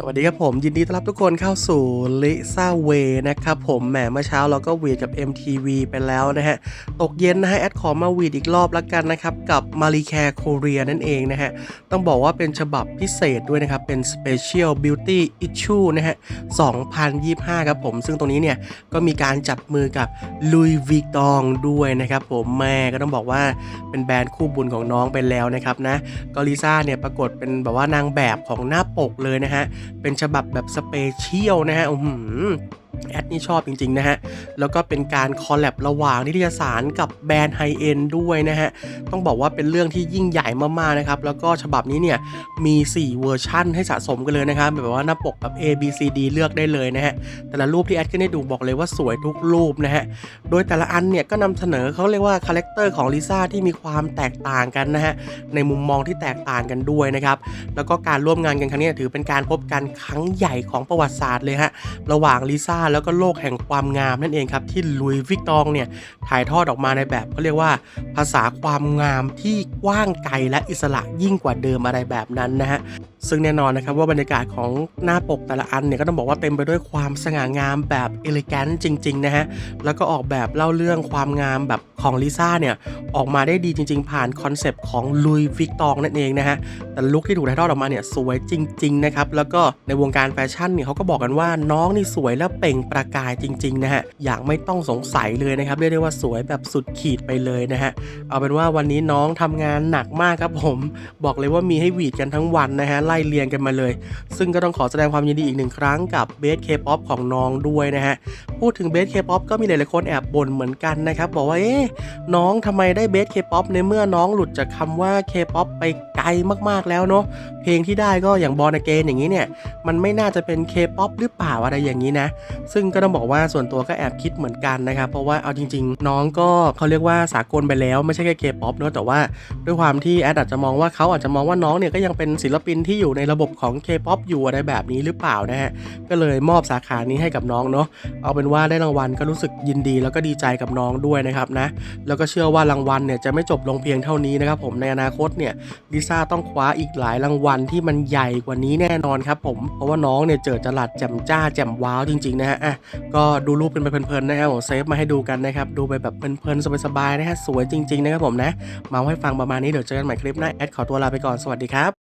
สวัสดีครับผมยินดีต้อนรับทุกคนเข้าสู่ลิซ่าเวนะครับผมแหมเมื่อเช้าเราก็วีดกับ MTV ไปแล้วนะฮะ ตกเย็นนะฮะ แอดขอมาวีดอีกรอบแล้วกันนะครับ กับ m a r i c a r e Korea นั่นเองนะฮะ ต้องบอกว่าเป็นฉบับพิเศษด้วยนะครับ เป็น Special Beauty Issue นะฮะ 2025 ครับผม ซึ่งตรงนี้เนี่ย ก็มีการจับมือกับ Louis Vuitton ด้วยนะครับผมแม่ก็ต้องบอกว่าเป็นแบรนด์คู่บุญของน้องไปแล้วนะครับนะก็ลิซ่าเนี่ยปรากฏเป็นแบบว่านางแบบของหน้าปกเลยนะฮะเป็นฉบับแบบสเปเชียลนะฮะอืม แอดนี่ชอบจริงๆนะฮะ แล้วก็เป็นการคอลแลบระหว่างนิตยสารกับแบรนด์ไฮเอ็นด้วยนะฮะ ต้องบอกว่าเป็นเรื่องที่ยิ่งใหญ่มากๆนะครับ แล้วก็ฉบับนี้เนี่ย มี 4 เวอร์ชั่นให้สะสมกันเลยนะครับแบบว่าหน้าปกแบบ A B C D เลือกได้เลยนะฮะ แต่ละรูปที่แอดขึ้นให้ดูบอกเลยว่าสวยทุกรูปนะฮะ โดยแต่ละอันเนี่ยก็นำเสนอเขาเรียกว่าคาแรคเตอร์ของลิซ่าที่มีความแตกต่างกันนะฮะ ในมุมมองที่แตกต่างกันด้วยนะครับ แล้วก็การร่วมงานกันครั้งนี้ถือเป็นการพบกันครั้งใหญ่ของประวัติศาสตร์เลยฮะ ระหว่างลิซ่าแล้วก็โลกแห่งความงามนั่นเองครับที่ลุยวิกตองเนี่ยถ่ายทอดออกมาในแบบเขาเรียกว่า ภาษาความงามที่กว้างไกลและอิสระยิ่งกว่าเดิมอะไรแบบนั้นนะฮะซึ่งแน่นอนนะครับว่าบรรยากาศของหน้าปกแต่ละอันเนี่ยก็ต้องบอกว่าเต็มไปด้วยความสง่างามแบบเอลิแกนจริงๆนะฮะ แล้วก็ออกแบบเล่าเรื่องความงามแบบของลิซ่าเนี่ย ออกมาได้ดีจริงๆ ผ่านคอนเซปต์ของลุยวิกตองนั่นเองนะฮะ แต่ลุคที่ถูกถ่ายทอดออกมาเนี่ยสวยจริงๆนะครับ แล้วก็ในวงการแฟชั่นเนี่ยเขาก็บอกกันว่าน้องนี่สวยและเปล่งประกายจริงๆนะฮะ อย่างไม่ต้องสงสัยเลยนะครับเรียกได้ว่าสวยแบบสุดขีดไปเลยนะฮะ เอาเป็นว่าวันนี้น้องทำงานหนักมากครับผม บอกเลยว่ามีให้หวีดกันทั้งวันนะฮะไล่เรียงกันมาเลย ซึ่งก็ต้องขอแสดงความยินดีอีกหนึ่งครั้งกับเบสเคป๊อปของน้องด้วยนะฮะ พูดถึงเบสเคป๊อปก็มีหลายๆคนแอบบ่นเหมือนกันนะครับบอกว่าเอ๊ะน้องทำไมได้เบสเคป๊อปในเมื่อน้องหลุดจากคำว่าเคป๊อปไปไกลมากๆแล้วเนาะเพลงที่ได้ก็อย่างบอลเกนอย่างนี้เนี่ยมันไม่น่าจะเป็นเคป๊อปหรือเปล่าอะไรอย่างนี้นะ ซึ่งก็ต้องบอกว่าส่วนตัวก็แอบคิดเหมือนกันนะครับเพราะว่าเอาจริง ๆ น้องก็เขาเรียกว่าสากลไปแล้วไม่ใช่แค่เคป๊อปเนอะแต่ว่าด้วยความที่แอดอาจจะมองว่าเขาอาจจะมองว่าน้องเนี่ยก็ยังเป็นศิลปินที่อยู่ในระบบของเคป๊อปอยู่อะไรแบบนี้หรือเปล่านะฮะก็เลยมอบสาขานี้ให้กับน้องเนาะเอาเป็นว่าได้รางวัลก็รู้สึกยินดี แล้วก็ดีใจกับน้องด้วยนะครับนะแล้วก็เชื่อว่ารางวัลเนี่ยจะไม่จบลงเพียงเท่านี้นะครับผมในอนาคตเนี่ยลิซ่าต้องคว้าอีกหลายรางวัลที่มันใหญ่กว่านี้แน่นอนครับผมเพราะว่าน้องเนี่ยเจอจลัดแจ่มจ้าแจ่มว้าวจริงๆนะฮะอะก็ดูรูปเป็นไปเพลินๆนะครับผมเซฟมาให้ดูกันนะครับดูไปแบบเพลินๆสบายๆนะฮะสวยจริงๆนะครับผมนะมาให้ฟังประมาณนี้เดี๋ยวเจอกันใหม่คลิปหน้าแอดขอตัวลาไปก่อนสวัสดีครับ